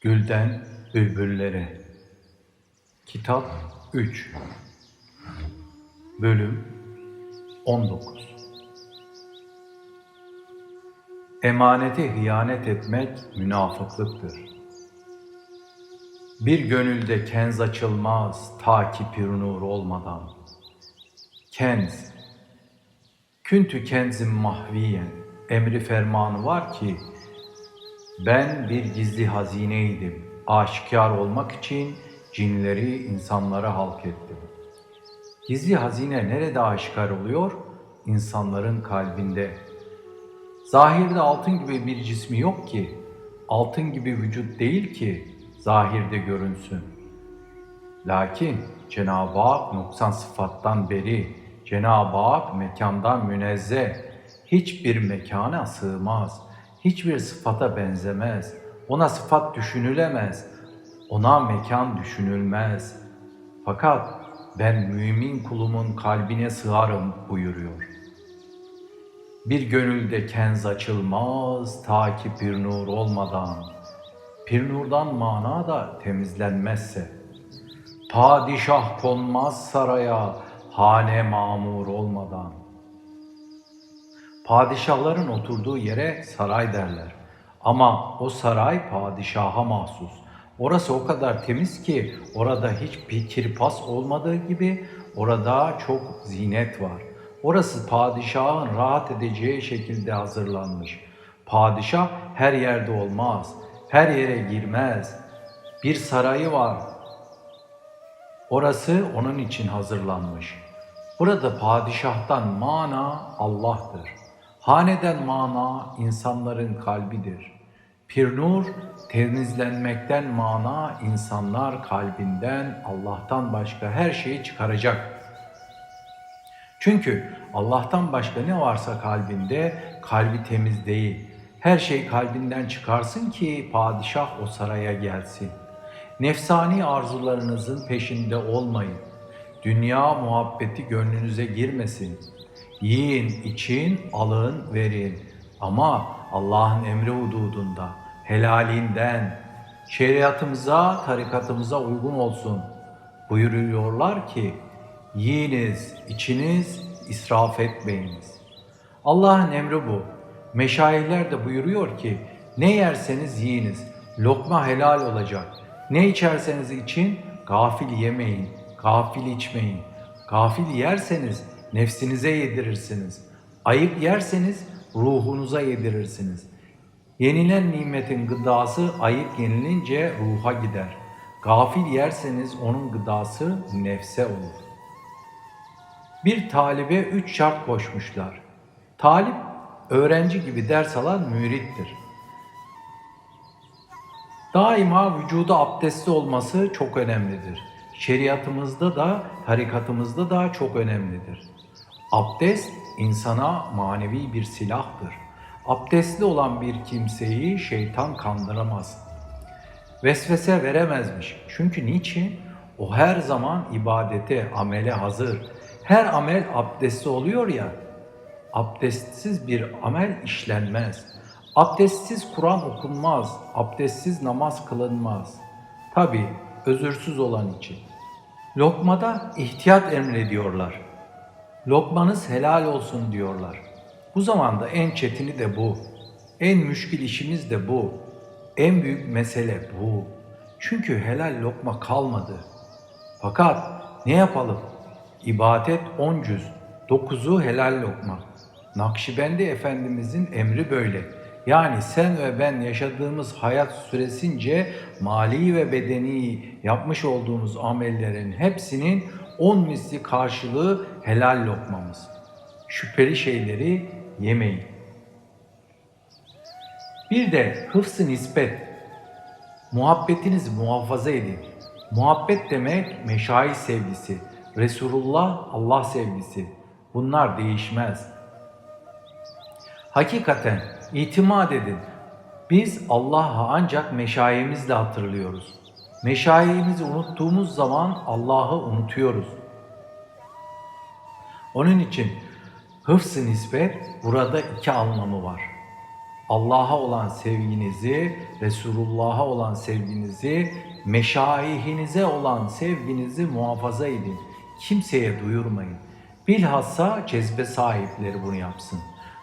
Gülden Bülbüllere Kitap 3 Bölüm 19 Emanete hıyanet etmek münafıklıktır. Bir gönülde kenz açılmaz ta ki pir nur olmadan. Kenz, küntü kenzim mahviyen, emri fermanı var ki, ben bir gizli hazineydim. Aşikar olmak için cinleri insanlara halk ettim. Gizli hazine nerede aşikar oluyor? İnsanların kalbinde. Zahirde altın gibi bir cismi yok ki, altın gibi vücut değil ki zahirde görünsün. Lakin Cenab-ı Hak noksan sıfattan beri, Cenab-ı Hak mekandan münezzeh, hiçbir mekana sığmaz, hiçbir sıfata benzemez, ona sıfat düşünülemez, ona mekan düşünülmez. Fakat ben mümin kulumun kalbine sığarım buyuruyor. Bir gönülde kenz açılmaz ta ki bir nur olmadan, bir nurdan mana da temizlenmezse. Padişah konmaz saraya hane mamur olmadan. Padişahların oturduğu yere saray derler. Ama o saray padişaha mahsus. Orası o kadar temiz ki orada hiçbir kirpas olmadığı gibi orada çok zinet var. Orası padişahın rahat edeceği şekilde hazırlanmış. Padişah her yerde olmaz, her yere girmez. Bir sarayı var. Orası onun için hazırlanmış. Burada padişahtan mana Allah'tır. Haneden mana insanların kalbidir. Pirnur temizlenmekten mana insanlar kalbinden Allah'tan başka her şeyi çıkaracak. Çünkü Allah'tan başka ne varsa kalbinde kalbi temiz değil. Her şey kalbinden çıkarsın ki padişah o saraya gelsin. Nefsani arzularınızın peşinde olmayın. Dünya muhabbeti gönlünüze girmesin. Yiyin, için, alın, verin. Ama Allah'ın emri hududunda, helalinden, şeriatımıza, tarikatımıza uygun olsun. Buyuruyorlar ki, yiyiniz, içiniz, israf etmeyiniz. Allah'ın emri bu. Meşayihler de buyuruyor ki, ne yerseniz yiyiniz, lokma helal olacak. Ne içerseniz için, gafil yemeyin, gafil içmeyin. Gafil yerseniz nefsinize yedirirsiniz. Ayıp yerseniz ruhunuza yedirirsiniz. Yenilen nimetin gıdası ayıp yenilince ruha gider. Gafil yerseniz onun gıdası nefse olur. Bir talibe üç şart koşmuşlar. Talip, öğrenci gibi ders alan mürittir. Daima vücuda abdestli olması çok önemlidir. Şeriatımızda da, tarikatımızda da çok önemlidir. Abdest insana manevi bir silahtır. Abdestli olan bir kimseyi şeytan kandıramaz. Vesvese veremezmiş. Çünkü niçin? O her zaman ibadete, amele hazır. Her amel abdestli oluyor ya. Abdestsiz bir amel işlenmez. Abdestsiz Kur'an okunmaz. Abdestsiz namaz kılınmaz. Tabi özürsüz olan için. Lokmada ihtiyat emrediyorlar. Lokmanız helal olsun diyorlar. Bu zamanda en çetini de bu. En müşkil işimiz de bu. En büyük mesele bu. Çünkü helal lokma kalmadı. Fakat ne yapalım? İbadet on cüz, dokuzu helal lokma. Nakşibendi Efendimizin emri böyle. Yani sen ve ben yaşadığımız hayat süresince mali ve bedeni yapmış olduğumuz amellerin hepsinin on misli karşılığı helal lokmamız. Şüpheli şeyleri yemeyin. Bir de hıfz-ı nispet. Muhabbetinizi muhafaza edin. Muhabbet demek meşayi sevgisi, Resulullah Allah sevgisi. Bunlar değişmez. Hakikaten itimat edin. Biz Allah'ı ancak meşayemizle hatırlıyoruz. Meşayemizi unuttuğumuz zaman Allah'ı unutuyoruz. Onun için hıfz-ı nispet burada iki anlamı var. Allah'a olan sevginizi, Resulullah'a olan sevginizi, meşayihinize olan sevginizi muhafaza edin. Kimseye duyurmayın. Bilhassa cezbe sahipleri bunu yapsın.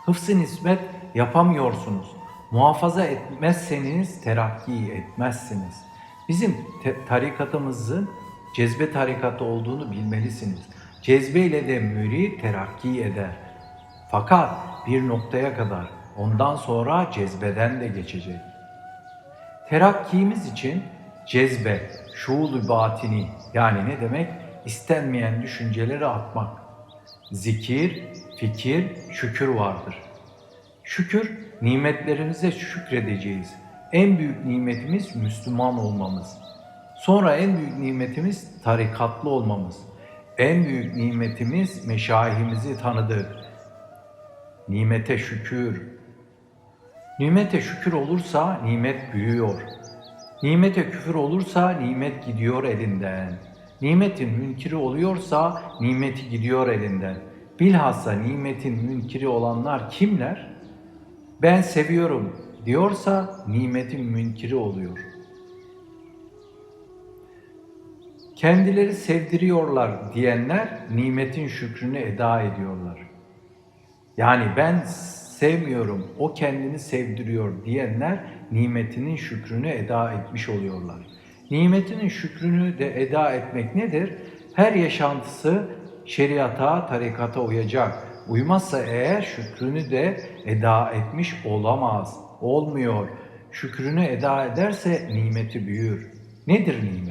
Hıfzı nispet yapamıyorsunuz. Muhafaza etmezseniz terakki etmezsiniz. Bizim tarikatımızın cezbe tarikatı olduğunu bilmelisiniz. Cezbe ile de müri terakki eder. Fakat bir noktaya kadar ondan sonra cezbeden de geçecek. Terakkimiz için cezbe, şuul batini yani ne demek? İstenmeyen düşünceleri atmak. Zikir, fikir, şükür vardır. Şükür, nimetlerimize şükredeceğiz. En büyük nimetimiz Müslüman olmamız. Sonra en büyük nimetimiz tarikatlı olmamız. En büyük nimetimiz meşayihimizi tanıdık. Nimete şükür. Nimete şükür olursa nimet büyüyor. Nimete küfür olursa nimet gidiyor elinden. Nimetin münkiri oluyorsa nimeti gidiyor elinden. Bilhassa nimetin münkiri olanlar kimler? Ben seviyorum diyorsa nimetin münkiri oluyor. Kendileri sevdiriyorlar diyenler nimetin şükrünü eda ediyorlar. Yani ben sevmiyorum, o kendini sevdiriyor diyenler nimetinin şükrünü eda etmiş oluyorlar. Nimetinin şükrünü de eda etmek nedir? Her yaşantısı şeriata, tarikata uyacak. Uymazsa eğer şükrünü de eda etmiş olamaz, olmuyor. Şükrünü eda ederse nimeti büyür. Nedir nimet?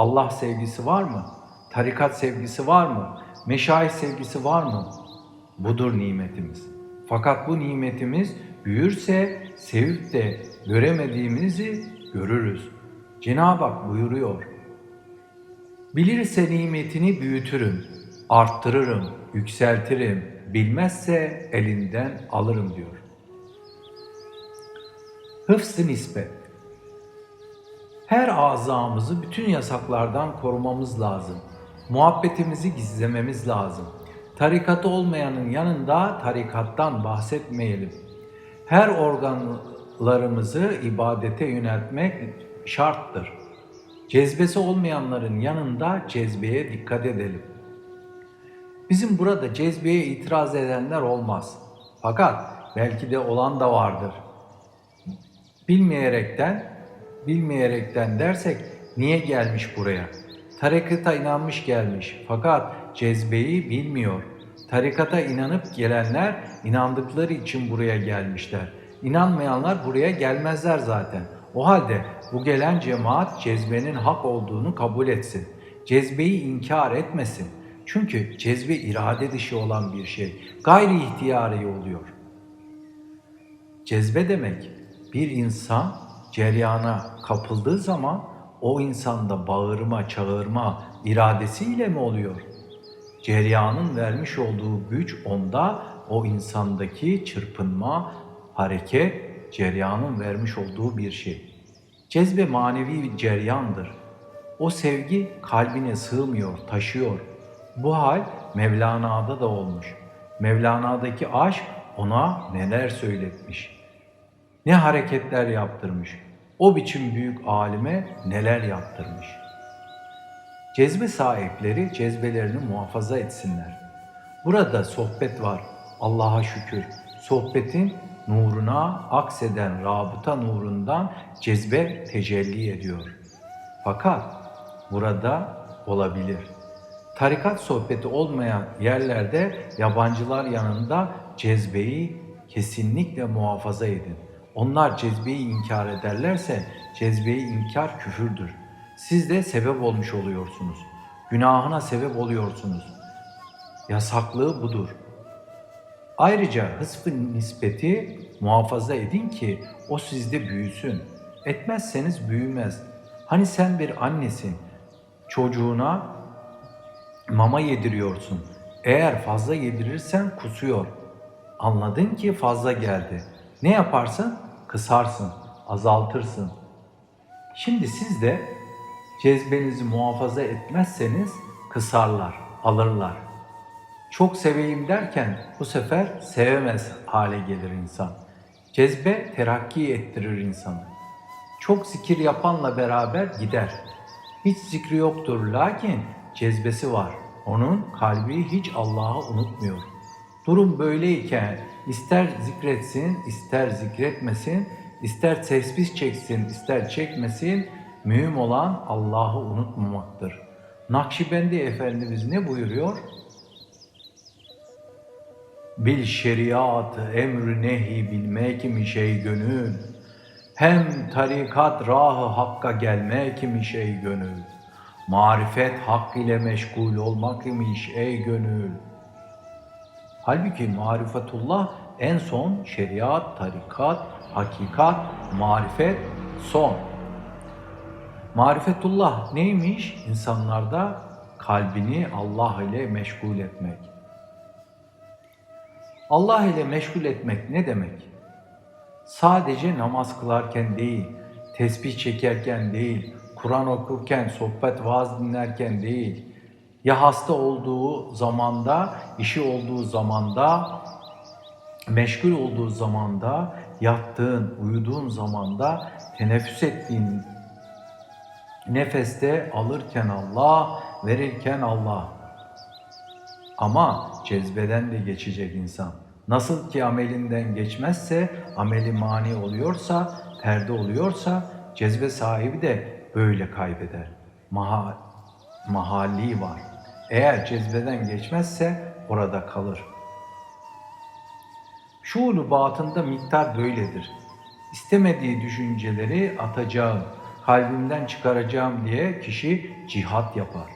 Allah sevgisi var mı? Tarikat sevgisi var mı? Meşayih sevgisi var mı? Budur nimetimiz. Fakat bu nimetimiz büyürse sevip de göremediğimizi görürüz. Cenab-ı Hak buyuruyor. Bilirse nimetini büyütürüm, arttırırım, yükseltirim. Bilmezse elinden alırım diyor. Hıfz-ı nispet her azamızı bütün yasaklardan korumamız lazım. Muhabbetimizi gizlememiz lazım. Tarikatı olmayanın yanında tarikattan bahsetmeyelim. Her organlarımızı ibadete yöneltmek şarttır. Cezbesi olmayanların yanında cezbeye dikkat edelim. Bizim burada cezbeye itiraz edenler olmaz. Fakat belki de olan da vardır. Bilmeyerekten, bilmeyerekten dersek niye gelmiş buraya? Tarikata inanmış gelmiş fakat cezbeyi bilmiyor. Tarikata inanıp gelenler inandıkları için buraya gelmişler. İnanmayanlar buraya gelmezler zaten. O halde bu gelen cemaat cezbenin hak olduğunu kabul etsin. Cezbeyi inkar etmesin. Çünkü cezbe irade dışı olan bir şey. Gayri ihtiyari oluyor. Cezbe demek bir insan ceryana kapıldığı zaman o insanda bağırma, çağırma iradesiyle mi oluyor? Ceryanın vermiş olduğu güç onda o insandaki çırpınma, hareket, ceryanın vermiş olduğu bir şey. Cezbe manevi bir ceryandır. O sevgi kalbine sığmıyor, taşıyor. Bu hal Mevlana'da da olmuş. Mevlana'daki aşk ona neler söyletmiş. Ne hareketler yaptırmış. O biçim büyük alime neler yaptırmış. Cezbe sahipleri cezbelerini muhafaza etsinler. Burada sohbet var. Allah'a şükür. Sohbetin nuruna akseden rabıta nurundan cezbe tecelli ediyor. Fakat burada olabilir. Tarikat sohbeti olmayan yerlerde yabancılar yanında cezbeyi kesinlikle muhafaza edin. Onlar cezbeyi inkar ederlerse cezbeyi inkar küfürdür. Siz de sebep olmuş oluyorsunuz. Günahına sebep oluyorsunuz. Yasaklığı budur. Ayrıca hısfı nispeti muhafaza edin ki o sizde büyüsün. Etmezseniz büyümez. Hani sen bir annesin. Çocuğuna mama yediriyorsun. Eğer fazla yedirirsen kusuyor. Anladın ki fazla geldi. Ne yaparsın? Kısarsın, azaltırsın. Şimdi siz de cezbenizi muhafaza etmezseniz kısarlar, alırlar. Çok seveyim derken bu sefer sevemez hale gelir insan. Cezbe terakki ettirir insanı. Çok zikir yapanla beraber gider. Hiç zikri yoktur lakin cezbesi var. Onun kalbi hiç Allah'ı unutmuyor. Durum böyleyken ister zikretsin, ister zikretmesin, ister tesbih çeksin, ister çekmesin, mühim olan Allah'ı unutmamaktır. Nakşibendi Efendimiz ne buyuruyor? Bil şeriatı emrü nehi bilmek mi şey gönül. Hem tarikat rahı hakka gelmek mi şey gönül. Marifet hak ile meşgul olmak imiş ey gönül. Halbuki marifetullah en son şeriat, tarikat, hakikat, marifet son. Marifetullah neymiş? İnsanlarda kalbini Allah ile meşgul etmek. Allah ile meşgul etmek ne demek? Sadece namaz kılarken değil, tesbih çekerken değil, Kur'an okurken, sohbet vaaz dinlerken değil, ya hasta olduğu zamanda, işi olduğu zamanda, meşgul olduğu zamanda, yattığın, uyuduğun zamanda, teneffüs ettiğin nefeste alırken Allah, verirken Allah. Ama cezbeden de geçecek insan. Nasıl ki amelinden geçmezse, ameli mani oluyorsa, perde oluyorsa, cezbe sahibi de böyle kaybeder. Maha, mahalli var. Eğer cezbeden geçmezse orada kalır. Şuulu batında miktar böyledir. İstemediği düşünceleri atacağım, kalbimden çıkaracağım diye kişi cihat yapar.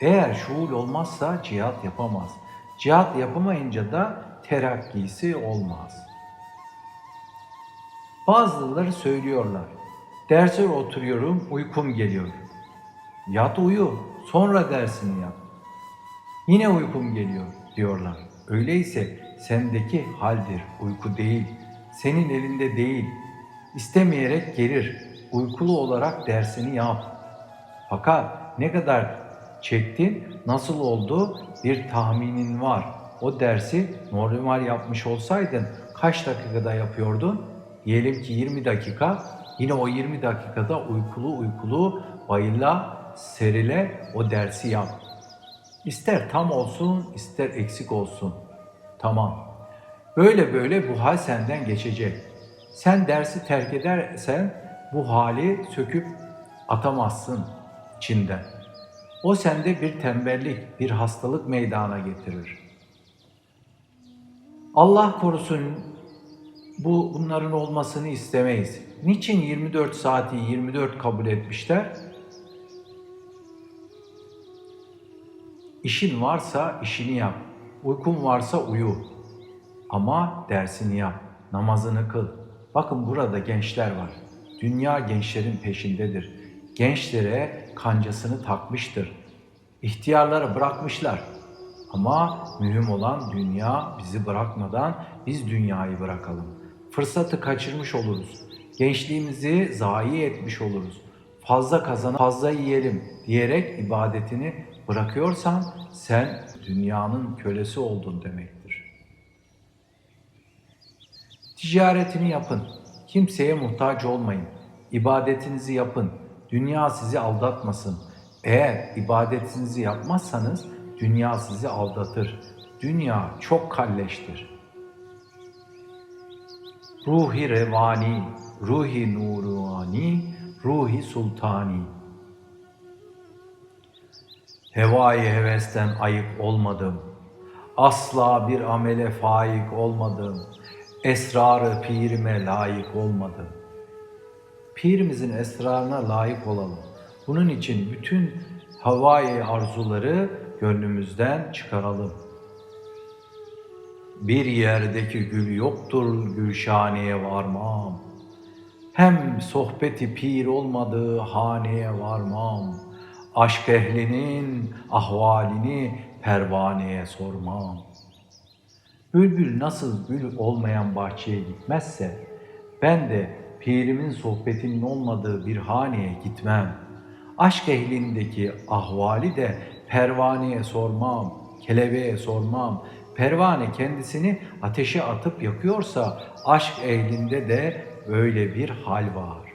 Eğer şuul olmazsa cihat yapamaz. Cihat yapamayınca da terakkisi olmaz. Bazıları söylüyorlar. Derse oturuyorum, uykum geliyor. Yat uyu, sonra dersini yap. Yine uykum geliyor diyorlar. Öyleyse sendeki haldir, uyku değil. Senin elinde değil. İstemeyerek gelir. Uykulu olarak dersini yap. Fakat ne kadar çektin, nasıl oldu bir tahminin var. O dersi normal yapmış olsaydın kaç dakikada yapıyordun? Diyelim ki 20 dakika. Yine o 20 dakikada uykulu uykulu bayıla serile o dersi yap. İster tam olsun, ister eksik olsun. Tamam. Böyle böyle bu hal senden geçecek. Sen dersi terk edersen bu hali söküp atamazsın içinden. O sende bir tembellik, bir hastalık meydana getirir. Allah korusun bu bunların olmasını istemeyiz. Niçin 24 saati 24 kabul etmişler? İşin varsa işini yap. Uykun varsa uyu. Ama dersini yap. Namazını kıl. Bakın burada gençler var. Dünya gençlerin peşindedir. Gençlere kancasını takmıştır. İhtiyarlara bırakmışlar. Ama mühim olan dünya bizi bırakmadan biz dünyayı bırakalım. Fırsatı kaçırmış oluruz. Gençliğimizi zayi etmiş oluruz. Fazla kazan, fazla yiyelim diyerek ibadetini bırakıyorsan sen dünyanın kölesi oldun demektir. Ticaretini yapın. Kimseye muhtaç olmayın. İbadetinizi yapın. Dünya sizi aldatmasın. Eğer ibadetinizi yapmazsanız dünya sizi aldatır. Dünya çok kalleştir. Ruhi revani, ruhi nurani, ruhi sultani. Hevai hevesten ayıp olmadım. Asla bir amele faik olmadım. Esrarı pirime layık olmadım. Pirimizin esrarına layık olalım. Bunun için bütün havai arzuları gönlümüzden çıkaralım. Bir yerdeki gül yoktur gülşaneye varmam. Hem sohbeti pir olmadığı haneye varmam. Aşk ehlinin ahvalini pervaneye sormam. Bülbül nasıl gül olmayan bahçeye gitmezse, ben de pirimin sohbetinin olmadığı bir haneye gitmem. Aşk ehlindeki ahvali de pervaneye sormam, kelebeğe sormam, pervane kendisini ateşe atıp yakıyorsa aşk ehlinde de öyle bir hal var.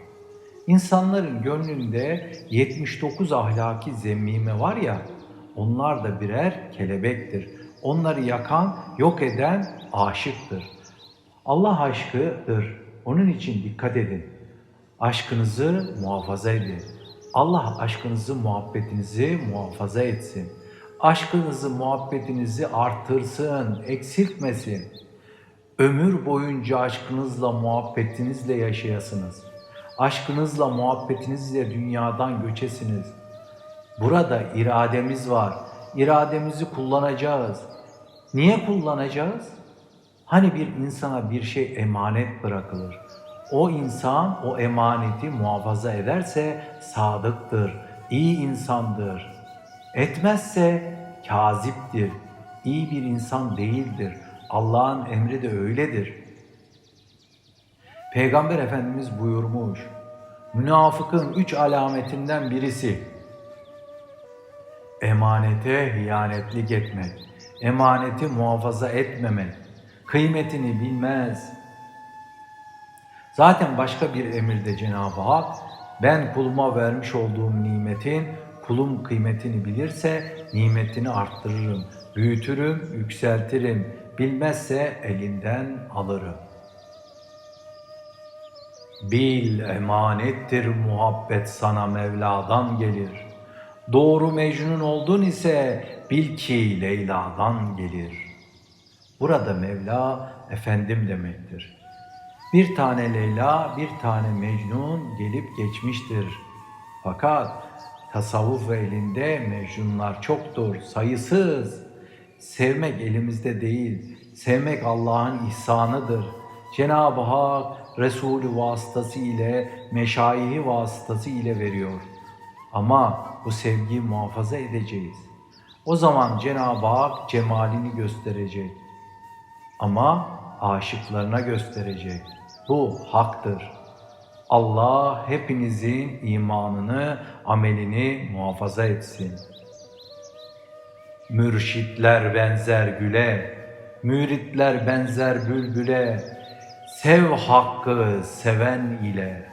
İnsanların gönlünde 79 ahlaki zemmime var ya, onlar da birer kelebektir. Onları yakan, yok eden aşıktır. Allah aşkıdır. Onun için dikkat edin. Aşkınızı muhafaza edin. Allah aşkınızı, muhabbetinizi muhafaza etsin. Aşkınızı, muhabbetinizi artırsın, eksiltmesin. Ömür boyunca aşkınızla, muhabbetinizle yaşayasınız. Aşkınızla, muhabbetinizle dünyadan göçesiniz. Burada irademiz var. İrademizi kullanacağız. Niye kullanacağız? Hani bir insana bir şey emanet bırakılır. O insan o emaneti muhafaza ederse sadıktır, iyi insandır. Etmezse kaziptir, iyi bir insan değildir. Allah'ın emri de öyledir. Peygamber Efendimiz buyurmuş, münafıkın üç alametinden birisi, emanete hiyanetlik etmek, emaneti muhafaza etmemek, kıymetini bilmez. Zaten başka bir emirde Cenab-ı Hak, ben kuluma vermiş olduğum nimetin kulum kıymetini bilirse nimetini arttırırım, büyütürüm, yükseltirim, bilmezse elinden alırım. Bil emanettir muhabbet sana Mevla'dan gelir. Doğru Mecnun oldun ise bil ki Leyla'dan gelir. Burada Mevla efendim demektir. Bir tane Leyla, bir tane Mecnun gelip geçmiştir. Fakat tasavvuf elinde Mecnunlar çoktur, sayısız. Sevmek elimizde değil, sevmek Allah'ın ihsanıdır. Cenab-ı Hak Resulü vasıtası ile, meşayihi vasıtası ile veriyor. Ama bu sevgiyi muhafaza edeceğiz. O zaman Cenab-ı Hak cemalini gösterecek. Ama aşıklarına gösterecek. Bu haktır. Allah hepinizin imanını, amelini muhafaza etsin. Mürşitler benzer güle, müritler benzer bülbüle, sev hakkı seven ile.''